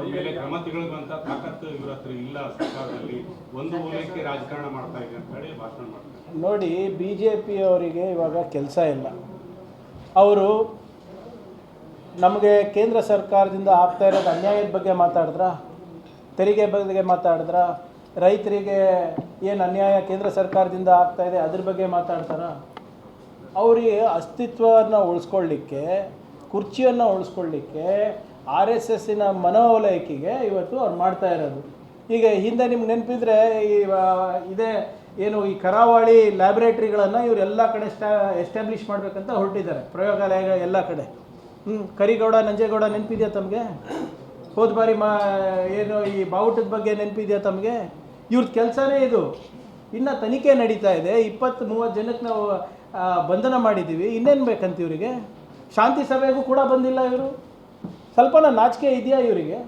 ಅವ್ರ ಮೇಲೆ ಕ್ರಮ ತಗೊಳ್ಳುವಂತ ತಾಕತ್ತು ಇವ್ರ ಹತ್ರ ಇಲ್ಲ ಸರ್ಕಾರದಲ್ಲಿ. ಒಂದು ಓಲೈಕೆ ರಾಜಕಾರಣ ಮಾಡ್ತಾ ಇದೆ ಅಂತ ಹೇಳಿ ಭಾಷಣ ಮಾಡ್ತಾರೆ ನೋಡಿ ಬಿ ಜೆ ಪಿಯವರಿಗೆ ಇವಾಗ ಕೆಲಸ ಇಲ್ಲ. ಅವರು ನಮಗೆ ಕೇಂದ್ರ ಸರ್ಕಾರದಿಂದ ಆಗ್ತಾ ಇರೋದು ಅನ್ಯಾಯದ ಬಗ್ಗೆ ಮಾತಾಡಿದ್ರ? ತೆರಿಗೆ ಬಗ್ಗೆ ಮಾತಾಡಿದ್ರ? ರೈತರಿಗೆ ಏನು ಅನ್ಯಾಯ ಕೇಂದ್ರ ಸರ್ಕಾರದಿಂದ ಆಗ್ತಾ ಇದೆ ಅದ್ರ ಬಗ್ಗೆ ಮಾತಾಡ್ತಾರ? ಅವರಿಗೆ ಅಸ್ತಿತ್ವವನ್ನು ಉಳಿಸ್ಕೊಳ್ಳಿಕ್ಕೆ, ಕುರ್ಚಿಯನ್ನು ಉಳಿಸ್ಕೊಳ್ಳಿಕ್ಕೆ ಆರ್ ಎಸ್ ಎಸ್ಸಿನ ಮನೋವಲಯಕ್ಕೆ ಇವತ್ತು ಅವ್ರು ಮಾಡ್ತಾ ಇರೋದು. ಈಗ ಹಿಂದೆ ನಿಮ್ಗೆ ನೆನಪಿದ್ರೆ ಈ ಇದೇ ಏನು ಈ ಕರಾವಳಿ ಲ್ಯಾಬ್ರೇಟ್ರಿಗಳನ್ನು ಇವ್ರು ಎಲ್ಲ ಕಡೆ ಸ್ಟಾ ಎಸ್ಟಾಬ್ಲಿಷ್ ಮಾಡಬೇಕಂತ ಹೊರಟಿದ್ದಾರೆ. ಪ್ರಯೋಗಾಲಯ ಎಲ್ಲ ಕಡೆ. ಹ್ಞೂ ಕರಿಗೌಡ, ನಂಜೇಗೌಡ ನೆನಪಿದೆಯಾ ತಮಗೆ? ಹೋದ ಬಾರಿ ಮಾ, ಏನು ಈ ಬಾವುಟದ ಬಗ್ಗೆ ನೆನಪಿದೆಯಾ ತಮಗೆ? ಇವ್ರದ್ದು ಕೆಲಸನೇ ಇದು. ಇನ್ನು ತನಿಖೆ ನಡೀತಾ ಇದೆ. ಇಪ್ಪತ್ತು ಮೂವತ್ತು ಜನಕ್ಕೆ ನಾವು ಬಂಧನ ಮಾಡಿದ್ದೀವಿ. ಇನ್ನೇನು ಬೇಕಂತ ಇವರಿಗೆ? ಶಾಂತಿ ಸಭೆಗೂ ಕೂಡ ಬಂದಿಲ್ಲ ಇವರು. ಸ್ವಲ್ಪನ ನಾಚಿಕೆ ಇದೆಯಾ ಇವರಿಗೆ?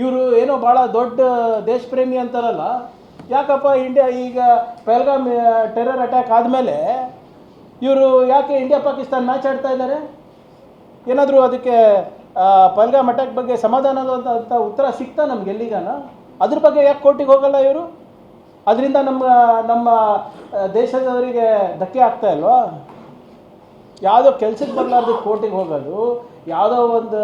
ಇವರು ಏನೋ ಭಾಳ ದೊಡ್ಡ ದೇಶಪ್ರೇಮಿ ಅಂತಾರಲ್ಲ. ಯಾಕಪ್ಪ ಇಂಡಿಯಾ ಈಗ ಪೆಹಲ್ಗಾಮ್ ಟೆರರ್ ಅಟ್ಯಾಕ್ ಆದಮೇಲೆ ಇವರು ಯಾಕೆ ಇಂಡಿಯಾ ಪಾಕಿಸ್ತಾನ ಮ್ಯಾಚ್ ಆಡ್ತಾ ಇದ್ದಾರೆ ಏನಾದರೂ ಅದಕ್ಕೆ ಪಹಲ್ಗಾಮ್ ಅಟ್ಯಾಕ್ ಬಗ್ಗೆ ಸಮಾಧಾನದ ಅಂತ ಉತ್ತರ ಸಿಗ್ತಾ ನಮ್ಗೆ ಎಲ್ಲಿಗಾನ? ಅದ್ರ ಬಗ್ಗೆ ಯಾಕೆ ಕೋರ್ಟಿಗೆ ಹೋಗಲ್ಲ ಇವರು? ಅದರಿಂದ ನಮ್ಮ ನಮ್ಮ ದೇಶದವರಿಗೆ ಧಕ್ಕೆ ಆಗ್ತಾ ಇಲ್ವಾ? ಯಾವುದೋ ಕೆಲ್ಸಕ್ಕೆ ಬರಲಾರ್ದು ಕೋರ್ಟಿಗೆ ಹೋಗೋದು. ಯಾವುದೋ ಒಂದು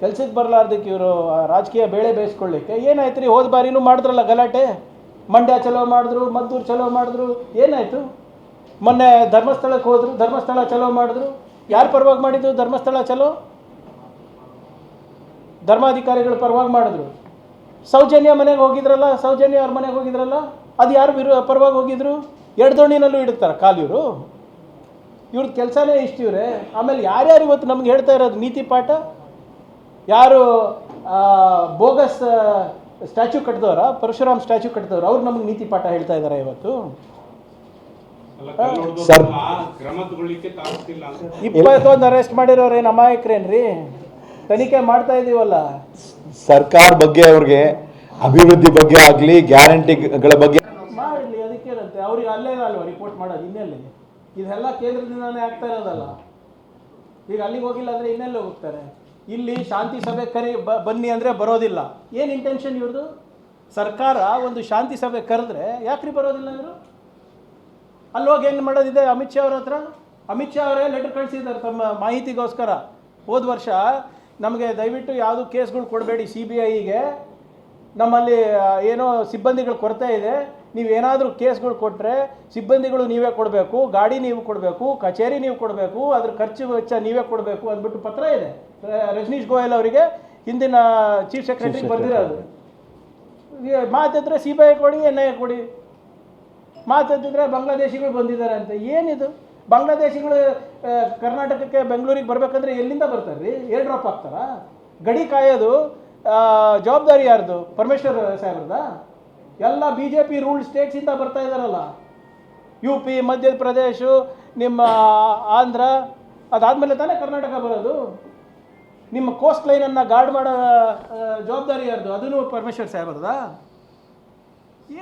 ಕೆಲ್ಸಕ್ಕೆ ಬರಲಾರ್ದಕ್ಕೆ ಇವರು ರಾಜಕೀಯ ಬೇಳೆ ಬೇಯಿಸ್ಕೊಳ್ಳಿಕ್ಕೆ. ಏನಾಯ್ತು ರೀ? ಹೋದ ಬಾರಿನೂ ಮಾಡಿದ್ರಲ್ಲ ಗಲಾಟೆ? ಮಂಡ್ಯ ಚಲೋ ಮಾಡಿದ್ರು, ಮದ್ದೂರು ಚಲೋ ಮಾಡಿದ್ರು, ಏನಾಯಿತು? ಮೊನ್ನೆ ಧರ್ಮಸ್ಥಳಕ್ಕೆ ಹೋದರು, ಧರ್ಮಸ್ಥಳ ಚಲೋ ಮಾಡಿದ್ರು. ಯಾರು ಪರವಾಗಿ ಮಾಡಿದ್ರು ಧರ್ಮಸ್ಥಳ ಚಲೋ? ಧರ್ಮಾಧಿಕಾರಿಗಳು ಪರವಾಗಿ ಮಾಡಿದ್ರು. ಸೌಜನ್ಯ ಮನೆಗೆ ಹೋಗಿದ್ರಲ್ಲ? ಸೌಜನ್ಯ ಅವ್ರ ಮನೆಗೆ ಹೋಗಿದ್ರಲ್ಲ? ಅದು ಯಾರು ವಿರು, ಪರವಾಗಿ ಹೋಗಿದ್ರು? ಎಡ್ದೋಣಿನಲ್ಲೂ ಇಡುತ್ತಾರೆ ಕಾಲಿವರು? ಇವ್ರದ್ದು ಕೆಲಸನೇ ಇಷ್ಟು ಇವ್ರೆ. ಆಮೇಲೆ ಯಾರ್ಯಾರು ಇವತ್ತು ನಮ್ಗೆ ಹೇಳ್ತಾ ಇರೋದು ನೀತಿ ಪಾಠ? ಯಾರು ಆ, ಬೋಗಸ್ ಸ್ಟ್ಯಾಚ್ಯೂ ಕಟ್ಟಿದವರ ಪರಶುರಾಮ್ ಸ್ಟ್ಯಾಚ್ಯೂ ಕಟ್ಟಿದವರು ಅವ್ರು ನಮ್ಗೆ ನೀತಿ ಪಾಠ ಹೇಳ್ತಾ ಇದ್ದಾರೆ ಇವತ್ತು. ಇಪ್ಪತ್ತೊಂದು ಅರೆಸ್ಟ್ ಮಾಡಿರೋರೇನು ಅಮಾಯಕರೇನ್ರಿ? ತನಿಖೆ ಮಾಡ್ತಾ ಇದೀವಲ್ಲ. ಸರ್ಕಾರ ಬಗ್ಗೆ ಅವ್ರಿಗೆ ಅಭಿವೃದ್ಧಿ ಬಗ್ಗೆ ಆಗಲಿ ಗ್ಯಾರಂಟಿಗಳ ಬಗ್ಗೆ ಮಾಡಲಿ ಅದಕ್ಕೇನಂತೆ? ಅವ್ರಿಗೆ ಅಲ್ಲೇ ಅಲ್ವಾ ರಿಪೋರ್ಟ್ ಮಾಡೋದು ಇನ್ನೆಲ್ಲಿ ಇದೆಲ್ಲ ಕೇಂದ್ರದಿಂದಾನೇ ಆಗ್ತಾ ಇರೋದಲ್ಲ. ಈಗ ಅಲ್ಲಿಗೆ ಹೋಗಿಲ್ಲ ಅಂದರೆ ಇನ್ನೆಲ್ಲ ಹೋಗ್ತಾರೆ ಇಲ್ಲಿ ಶಾಂತಿ ಸಭೆ ಕರಿ ಬನ್ನಿ ಅಂದರೆ ಬರೋದಿಲ್ಲ. ಏನು ಇಂಟೆನ್ಷನ್ ಇವ್ರದ್ದು ಸರ್ಕಾರ ಒಂದು ಶಾಂತಿ ಸಭೆ ಕರೆದ್ರೆ ಯಾಕ್ರಿ ಬರೋದಿಲ್ಲ ಇವರು? ಅಲ್ಲಿ ಹೋಗಿ ಏನು ಮಾಡೋದಿದೆ ಅಮಿತ್ ಶಾ ಅವ್ರ ಹತ್ರ? ಅಮಿತ್ ಶಾ ಅವರೇ ಲೆಟರ್ ಕಳಿಸಿದ್ದಾರೆ ತಮ್ಮ ಮಾಹಿತಿಗೋಸ್ಕರ. ಹೋದ ವರ್ಷ ನಮಗೆ ದಯವಿಟ್ಟು ಯಾವುದು ಕೇಸ್ಗಳು ಕೊಡಬೇಡಿ ಸಿ ಬಿ ಐಗೆ ನಮ್ಮಲ್ಲಿ ಏನೋ ಸಿಬ್ಬಂದಿಗಳ ಕೊರತೆ ಇದೆ. ನೀವು ಏನಾದರೂ ಕೇಸ್ಗಳು ಕೊಟ್ಟರೆ ಸಿಬ್ಬಂದಿಗಳು ನೀವೇ ಕೊಡಬೇಕು ಗಾಡಿ ನೀವು ಕೊಡಬೇಕು ಕಚೇರಿ ನೀವು ಕೊಡಬೇಕು ಅದ್ರ ಖರ್ಚು ವೆಚ್ಚ ನೀವೇ ಕೊಡಬೇಕು ಅಂದ್ಬಿಟ್ಟು ಪತ್ರ ಇದೆ. ರಜನೀಶ್ ಗೋಯಲ್ ಅವರಿಗೆ ಹಿಂದಿನ ಚೀಫ್ ಸೆಕ್ರೆಟರಿ ಬರೆದಿರೋದು ಮಾತಿದ್ರೆ ಸಿ ಬಿ ಐ ಕೊಡಿ ಎನ್ ಐ ಕೊಡಿ. ಮಾತಾಡ್ತಿದ್ರೆ ಬಾಂಗ್ಲಾದೇಶಿಗಳು ಬಂದಿದ್ದಾರೆ ಅಂತ. ಏನಿದು? ಬಾಂಗ್ಲಾದೇಶಿಗಳು ಕರ್ನಾಟಕಕ್ಕೆ ಬೆಂಗಳೂರಿಗೆ ಬರಬೇಕಂದ್ರೆ ಎಲ್ಲಿಂದ ಬರ್ತಾರೆ ರೀ ಏರ್ ಡ್ರಾಪ್ ಆಗ್ತಾರಾ? ಗಡಿ ಕಾಯೋದು ಜವಾಬ್ದಾರಿ ಯಾರ್ದು? ಪರಮೇಶ್ವರ್ ಸಾಹೇಬ್ರದ? ಎಲ್ಲ ಬಿ ಜೆ ಪಿ ರೂಲ್ಡ್ ಸ್ಟೇಟ್ಸಿಂದ ಬರ್ತಾ ಇದ್ದಾರಲ್ಲ ಯು ಪಿ ಮಧ್ಯಪ್ರದೇಶ ನಿಮ್ಮ ಆಂಧ್ರ, ಅದಾದಮೇಲೆ ತಾನೇ ಕರ್ನಾಟಕ ಬರೋದು. ನಿಮ್ಮ ಕೋಸ್ಟ್ ಲೈನನ್ನು ಗಾರ್ಡ್ ಮಾಡೋ ಜವಾಬ್ದಾರಿ ಯಾರ್ದು? ಅದನ್ನು ಪರಮೇಶ್ವರ್ ಸಾಹೇಬ್ರದಾ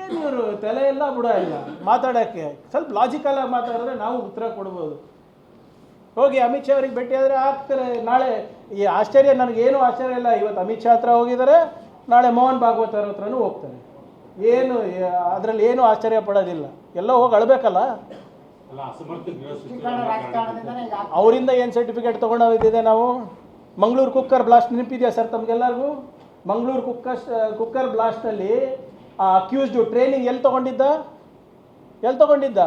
ಏನು ಇವರು ತಲೆ ಎಲ್ಲ ಬುಡ ಇಲ್ಲ ಮಾತಾಡೋಕ್ಕೆ? ಸ್ವಲ್ಪ ಲಾಜಿಕಲ್ ಆಗಿ ಮಾತಾಡಿದ್ರೆ ನಾವು ಉತ್ತರ ಕೊಡ್ಬೋದು. ಹೋಗಿ ಅಮಿತ್ ಶಾ ಅವ್ರಿಗೆ ಭೇಟಿ ಆದರೆ ಆಗ್ತಾರೆ. ನಾಳೆ ಈ ಆಶ್ಚರ್ಯ, ನನಗೇನು ಆಶ್ಚರ್ಯ ಇಲ್ಲ. ಇವತ್ತು ಅಮಿತ್ ಶಾ ಹತ್ರ ಹೋಗಿದ್ದಾರೆ ನಾಳೆ ಮೋಹನ್ ಭಾಗವತ್ ಅವ್ರ ಹತ್ರನೂ ಹೋಗ್ತಾರೆ. ಏನು ಅದರಲ್ಲಿ ಏನು ಆಶ್ಚರ್ಯ ಪಡೋದಿಲ್ಲ. ಎಲ್ಲ ಹೋಗಿ ಅಳಬೇಕಲ್ಲ? ಅವರಿಂದ ಏನು ಸರ್ಟಿಫಿಕೇಟ್ ತೊಗೊಂಡೋಗಿದ್ದೆ ನಾವು? ಮಂಗಳೂರು ಕುಕ್ಕರ್ ಬ್ಲಾಸ್ಟ್ ನೆನಪಿದೆಯಾ ಸರ್ ತಮಗೆಲ್ಲರಿಗೂ? ಮಂಗಳೂರು ಕುಕ್ಕರ್ ಕುಕ್ಕರ್ ಬ್ಲಾಸ್ಟಲ್ಲಿ ಆ ಅಕ್ಯೂಸ್ಡು ಟ್ರೈನಿಂಗ್ ಎಲ್ಲಿ ತೊಗೊಂಡಿದ್ದ? ಎಲ್ಲಿ ತೊಗೊಂಡಿದ್ದ?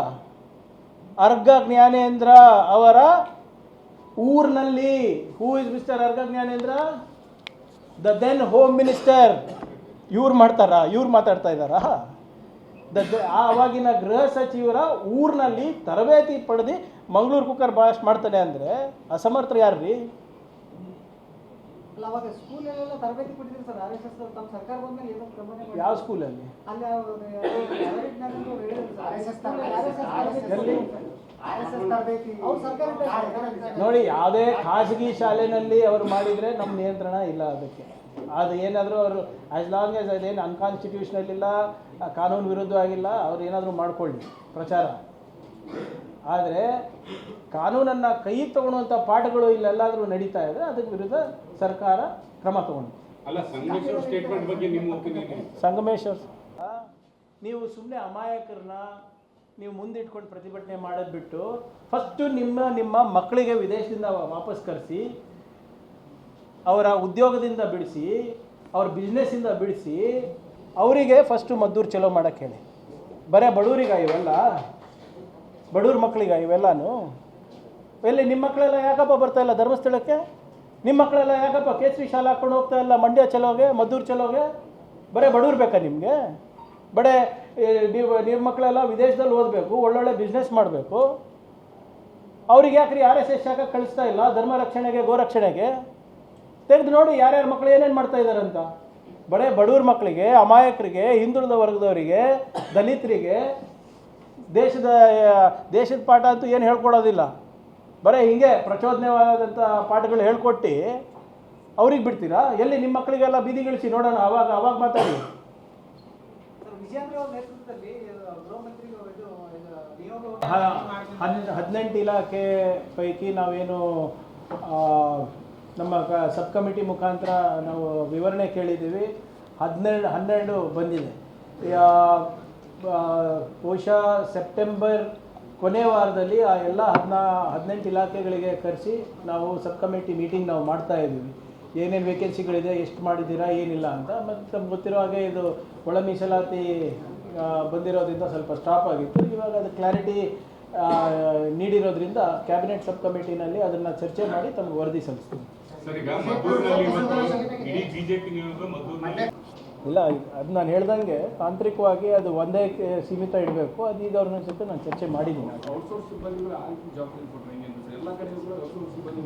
ಅರ್ಘ ಜ್ಞಾನೇಂದ್ರ ಅವರ ಊರಿನಲ್ಲಿ. Who is mister ಅರ್ಘ Jnanendra? The then home minister ಇವ್ರು ಮಾಡ್ತಾರಾ, ಇವ್ರು ಮಾತಾಡ್ತಾ ಇದ್ದಾರಾ ದ ದ- ಆ ಅವಾಗಿನ ಗೃಹ ಸಚಿವರ ಊರಿನಲ್ಲಿ ತರಬೇತಿ ಪಡೆದು ಮಂಗಳೂರು ಕುಕ್ಕರ್ ಬ್ಲಾಸ್ಟ್ ಮಾಡ್ತಾನೆ ಅಂದರೆ ಅಸಮರ್ಥರು ಯಾರು ರೀ ಅವಾಗ ಸ್ಕೂಲಲ್ಲೆಲ್ಲ ತರಬೇತಿ ಕೊಟ್ಟಿದ್ರು ಸರ್ ಆರ್ ಎಸ್ ಎಸ್ ತಮ್ಮ ಸರ್ಕಾರ ಬಂದ್ಮೇಲೆ ಏನೋ ಕ್ರಮನೇ ಮಾಡಿಲ್ಲ. ಯಾವ ಸ್ಕೂಲಲ್ಲಿ ಅಲ್ಲಿ. ನೋಡಿ ಯಾವುದೇ ಖಾಸಗಿ ಶಾಲೆನಲ್ಲಿ ಅವ್ರು ಮಾಡಿದರೆ ನಮ್ಮ ನಿಯಂತ್ರಣ ಇಲ್ಲ ಅದಕ್ಕೆ. ಅದು ಏನಾದರೂ ಅವರು ಆಸ್ ಲಾಂಗ್ ಆಸ್ ಅದೇನು ಅನ್ಕಾನ್ಸ್ಟಿಟ್ಯೂಷನಲ್ ಇಲ್ಲ ಕಾನೂನು ವಿರುದ್ಧವಾಗಿಲ್ಲ ಅವ್ರು ಏನಾದರೂ ಮಾಡ್ಕೊಳ್ಳಿ ಪ್ರಚಾರ. ಆದರೆ ಕಾನೂನನ್ನು ಕೈ ತಗೊಳ್ಳುವಂಥ ಪಾಠಗಳು ಇಲ್ಲೆಲ್ಲಾದರೂ ನಡೀತಾ ಇದ್ದರೆ ಅದಕ್ಕೆ ವಿರುದ್ಧ ಸರ್ಕಾರ ಕ್ರಮ ತಗೊಂಡು. ಅಲ್ಲ ಸಂಗಮೇಶ್ವರ ಸ್ಟೇಟ್ಮೆಂಟ್ ಬಗ್ಗೆ ನಿಮ್ಮ ಸಂಗಮೇಶ್ವರ್ ನೀವು ಸುಮ್ಮನೆ ಅಮಾಯಕರನ್ನ ನೀವು ಮುಂದಿಟ್ಕೊಂಡು ಪ್ರತಿಭಟನೆ ಮಾಡೋದು ಬಿಟ್ಟು ಫಸ್ಟು ನಿಮ್ಮ ನಿಮ್ಮ ಮಕ್ಕಳಿಗೆ ವಿದೇಶದಿಂದ ವಾಪಸ್ ಕರೆಸಿ ಅವರ ಉದ್ಯೋಗದಿಂದ ಬಿಡಿಸಿ ಅವ್ರ ಬಿಸ್ನೆಸ್ಸಿಂದ ಬಿಡಿಸಿ ಅವರಿಗೆ ಫಸ್ಟು ಮದ್ದೂರು ಚಲೋ ಮಾಡೋಕ್ಕೆ ಹೇಳಿ. ಬರೀ ಬಡವರಿಗ ಇವೆಲ್ಲ? ಬಡವ್ರ ಮಕ್ಕಳಿಗ ಇವೆಲ್ಲನೂ? ಎಲ್ಲಿ ನಿಮ್ಮ ಮಕ್ಕಳೆಲ್ಲ ಯಾಕಪ್ಪ ಬರ್ತಾ ಇಲ್ಲ ಧರ್ಮಸ್ಥಳಕ್ಕೆ? ನಿಮ್ಮ ಮಕ್ಕಳೆಲ್ಲ ಯಾಕಪ್ಪ ಕೇಸರಿ ಶಾಲೆ ಹಾಕೊಂಡು ಹೋಗ್ತಾ ಇಲ್ಲ? ಮಂಡ್ಯ ಚಲೋಗೆ, ಮದ್ದೂರು ಚಲೋಗೆ? ಬರೇ ಬಡವ್ರು ಬೇಕಾ ನಿಮಗೆ? ಬಡೇ ನೀವು ನಿಮ್ಮ ಮಕ್ಕಳೆಲ್ಲ ವಿದೇಶದಲ್ಲಿ ಓದಬೇಕು, ಒಳ್ಳೊಳ್ಳೆ ಬಿಸ್ನೆಸ್ ಮಾಡಬೇಕು. ಅವ್ರಿಗೆ ಯಾಕ್ರಿ ಆರ್ ಎಸ್ ಎಸ್ ಶಾಖ ಕಳಿಸ್ತಾ ಇಲ್ಲ? ಧರ್ಮ ರಕ್ಷಣೆಗೆ ಗೋರಕ್ಷಣೆಗೆ ತೆಗೆದು ನೋಡಿ ಯಾರ್ಯಾರ ಮಕ್ಕಳು ಏನೇನು ಮಾಡ್ತಾ ಇದ್ದಾರೆ ಅಂತ. ಬಡೇ ಬಡವ್ರ ಮಕ್ಕಳಿಗೆ ಅಮಾಯಕರಿಗೆ, ಹಿಂದುಳಿದ ವರ್ಗದವರಿಗೆ, ದಲಿತರಿಗೆ, ದೇಶದ ದೇಶದ ಪಾಠ ಅಂತೂ ಏನು ಹೇಳ್ಕೊಡೋದಿಲ್ಲ. ಬರೀ ಹಿಂಗೆ ಪ್ರಚೋದನೆವಾದಂಥ ಪಾಠಗಳು ಹೇಳ್ಕೊಟ್ಟು ಅವ್ರಿಗೆ ಬಿಡ್ತೀರಾ? ಎಲ್ಲಿ ನಿಮ್ಮ ಮಕ್ಕಳಿಗೆಲ್ಲ ಬೀದಿಗಿಳಿಸಿ ನೋಡೋಣ ಅವಾಗ ಅವಾಗ ಮಾತಾಡಿ. ಹದಿನೆಂಟು ಇಲಾಖೆ ಪೈಕಿ ನಾವೇನು ನಮ್ಮ ಕ ಸಬ್ ಕಮಿಟಿ ಮುಖಾಂತರ ನಾವು ವಿವರಣೆ ಕೇಳಿದ್ದೀವಿ. ಹದಿನೆರಡು ಹನ್ನೆರಡು ಬಂದಿದೆ. ಬಹುಶಃ ಸೆಪ್ಟೆಂಬರ್ ಕೊನೆ ವಾರದಲ್ಲಿ ಆ ಎಲ್ಲ ಹದಿನಾ, ಹದಿನೆಂಟು ಇಲಾಖೆಗಳಿಗೆ ಕರೆಸಿ ನಾವು ಸಬ್ ಕಮಿಟಿ ಮೀಟಿಂಗ್ ನಾವು ಮಾಡ್ತಾ ಇದ್ದೀವಿ. ಏನೇನು ವೇಕೆನ್ಸಿಗಳಿದೆ ಎಷ್ಟು ಮಾಡಿದ್ದೀರಾ, ಏನಿಲ್ಲ ಅಂತ. ಮತ್ತು ನಮ್ಗೆ ಗೊತ್ತಿರೋ ಹಾಗೆ ಇದು ಒಳ ಮೀಸಲಾತಿ ಬಂದಿರೋದ್ರಿಂದ ಸ್ವಲ್ಪ ಸ್ಟಾಪ್ ಆಗಿತ್ತು. ಇವಾಗ ಅದು ಕ್ಲಾರಿಟಿ ನೀಡಿರೋದ್ರಿಂದ ಕ್ಯಾಬಿನೆಟ್ ಸಬ್ ಕಮಿಟಿನಲ್ಲಿ ಅದನ್ನು ಚರ್ಚೆ ಮಾಡಿ ತಮಗೆ ವರದಿ ಸಲ್ಲಿಸ್ತೀವಿ. ಇಲ್ಲ ಅದು ನಾನು ಹೇಳ್ದಂಗೆ ತಾಂತ್ರಿಕವಾಗಿ ಅದು ಒಂದೇ ಸೀಮಿತ ಇಡಬೇಕು. ಅದು ಈಗ ಅವ್ರನ್ನ ಜೊತೆ ನಾನು ಚರ್ಚೆ ಮಾಡಿದ್ದೀನಿ.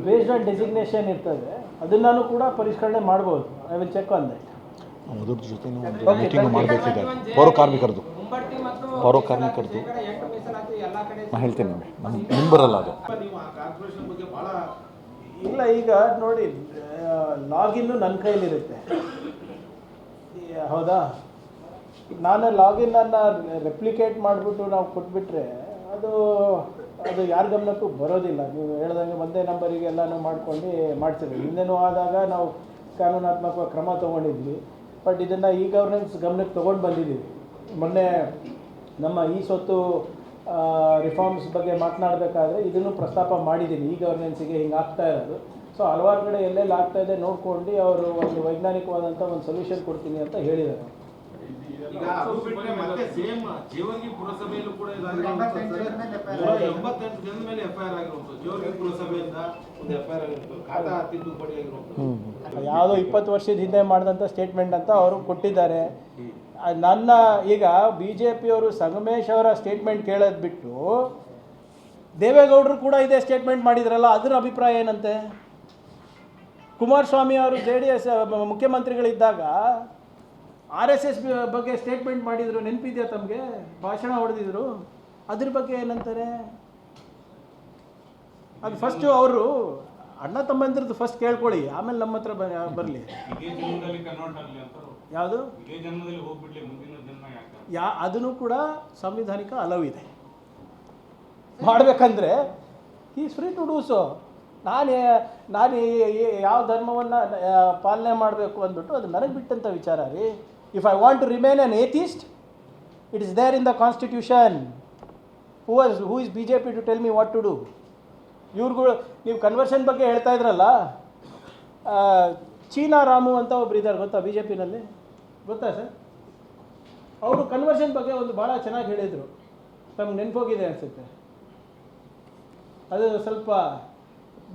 ಬೇಸ್ಡ್ ಆನ್ ಡೆಸಿಗ್ನೇಷನ್ ಇರ್ತದೆ. ಅದನ್ನು ಕೂಡ ಪರಿಷ್ಕರಣೆ ಮಾಡ್ಬೋದು. I will check on that ಅದ್ರ ಜೊತೆ ಮೀಟಿಂಗ್ ಮಾಡಬೇಕಿದೆ. ಪೌರ ಕಾರ್ಮಿಕರದು. ಪೌರ ನಾನು ಹೇಳ್ತೀನಿ ನಿಮಗೆ. ನಿಮ್ಗೆ ಬರಲ್ಲ ಅದು. ಇಲ್ಲ ಈಗ ನೋಡಿ ಲಾಗಿನ್ನು ನನ್ನ ಕೈಲಿರುತ್ತೆ ಹೌದಾ? ಈಗ ಲಾಗಿನ್ ಅನ್ನು ರೆಪ್ಲಿಕೇಟ್ ಮಾಡಿಬಿಟ್ಟು ನಾವು ಕೊಟ್ಬಿಟ್ರೆ ಅದು ಅದು ಯಾರ ಗಮನಕ್ಕೂ ಬರೋದಿಲ್ಲ. ನೀವು ಹೇಳ್ದಂಗೆ ಒಂದೇ ನಂಬರಿಗೆ ಎಲ್ಲಾನು ಮಾಡ್ಕೊಂಡು ಮಾಡ್ತೀವಿ. ಹಿಂದೆನೂ ಆದಾಗ ನಾವು ಕಾನೂನಾತ್ಮಕ ಕ್ರಮ ತಗೊಂಡಿದ್ವಿ. ಬಟ್ ಇದನ್ನು ಈ ಗವರ್ನೆನ್ಸ್ ಗಮನಕ್ಕೆ ತೊಗೊಂಡು ಬಂದಿದ್ದೀವಿ. ಮೊನ್ನೆ ನಮ್ಮ ಈ ಸೊತ್ತು ರಿಫಾರ್ಮ್ಸ್ ಬಗ್ಗೆ ಮಾತನಾಡಬೇಕಾದ್ರೆ ಇದನ್ನು ಪ್ರಸ್ತಾಪ ಮಾಡಿದ್ದೀನಿ. ಈ ಗವರ್ನೆನ್ಸಿಗೆ ಹಿಂಗೆ ಆಗ್ತಾ ಇರೋದು. ಸೊ ಹಲವಾರು ಕಡೆ ಎಲ್ಲೆಲ್ಲಿ ಆಗ್ತಾ ಇದೆ ನೋಡ್ಕೊಂಡು ಅವರು ಒಂದು ವೈಜ್ಞಾನಿಕವಾದಂಥ ಒಂದು ಸೊಲ್ಯೂಷನ್ ಕೊಡ್ತೀನಿ ಅಂತ ಹೇಳಿದ್ದಾರೆ. ಯಾವುದೋ ಇಪ್ಪತ್ತು ವರ್ಷದ ಹಿಂದೆ ಮಾಡಿದಂಥ ಸ್ಟೇಟ್ಮೆಂಟ್ ಅಂತ ಅವರು ಕೊಟ್ಟಿದ್ದಾರೆ. ನನ್ನ ಈಗ ಬಿ ಜೆ ಪಿಯವರು ಸಂಗಮೇಶ್ ಅವರ ಸ್ಟೇಟ್ಮೆಂಟ್ ಕೇಳೋದು ಬಿಟ್ಟು ದೇವೇಗೌಡರು ಕೂಡ ಇದೇ ಸ್ಟೇಟ್ಮೆಂಟ್ ಮಾಡಿದ್ರಲ್ಲ ಅದರ ಅಭಿಪ್ರಾಯ ಏನಂತೆ? ಕುಮಾರಸ್ವಾಮಿ ಅವರು ಜೆ ಡಿ ಎಸ್ ಮುಖ್ಯಮಂತ್ರಿಗಳಿದ್ದಾಗ ಆರ್ ಎಸ್ ಎಸ್ ಬಗ್ಗೆ ಸ್ಟೇಟ್ಮೆಂಟ್ ಮಾಡಿದರು ನೆನಪಿದೆಯಾ ತಮಗೆ? ಭಾಷಣ ಹೊಡೆದಿದ್ರು. ಅದ್ರ ಬಗ್ಗೆ ಏನಂತಾರೆ? ಅದು ಫಸ್ಟು ಅವರು ಅಣ್ಣ ತಮ್ಮಂದಿರದ್ದು ಫಸ್ಟ್ ಕೇಳ್ಕೊಳ್ಳಿ ಆಮೇಲೆ ನಮ್ಮ ಹತ್ರ ಬರಲಿ. ಯಾವುದು? ಯಾ ಅದನ್ನು ಕೂಡ ಸಂವಿಧಾನಿಕ ಅಲವಿದೆ ಇದೆ. ಮಾಡಬೇಕಂದ್ರೆ ಈ ಫ್ರೀ ಟು ಡೂ ಸೊ ನಾನು ನಾನು ಯಾವ ಧರ್ಮವನ್ನು ಪಾಲನೆ ಮಾಡಬೇಕು ಅಂದ್ಬಿಟ್ಟು ಅದು ನನಗೆ ಬಿಟ್ಟಂಥ ವಿಚಾರ ರೀ. If I want to remain an atheist it is there in the constitution who as who is B J P to tell me what to do ಇವ್ರುಗಳು ನೀವು ಕನ್ವರ್ಷನ್ ಬಗ್ಗೆ ಹೇಳ್ತಾ ಇದ್ರಲ್ಲ ಚೀನಾ ರಾಮು ಅಂತ ಒಬ್ರು ಇದ್ದಾರೆ ಗೊತ್ತಾ ಬಿ ಜೆ ಪಿನಲ್ಲಿ ಗೊತ್ತಾ ಸರ್? ಅವರು ಕನ್ವರ್ಷನ್ ಬಗ್ಗೆ ಒಂದು ಭಾಳ ಚೆನ್ನಾಗಿ ಹೇಳಿದರು. ತಮ್ಗೆ ನೆನಪೋಗಿದೆ ಅನಿಸುತ್ತೆ. ಅದು ಸ್ವಲ್ಪ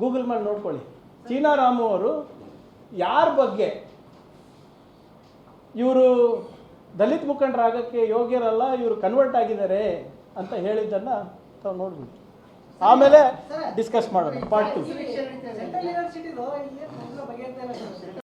ಗೂಗಲ್ ಮಾಡಿ ನೋಡ್ಕೊಳ್ಳಿ. ಚೀನಾ ರಾಮು ಅವರು ಯಾರ ಬಗ್ಗೆ? ಇವರು ದಲಿತ ಮುಖಂಡರಾಗಕ್ಕೆ ಯೋಗ್ಯರಲ್ಲ ಇವರು ಕನ್ವರ್ಟ್ ಆಗಿದ್ದಾರೆ ಅಂತ ಹೇಳಿದ್ದನ್ನು ತಾವು ನೋಡ್ಬಿಡಿ ಆಮೇಲೆ ಡಿಸ್ಕಸ್ ಮಾಡೋಣ ಪಾರ್ಟ್ ಟು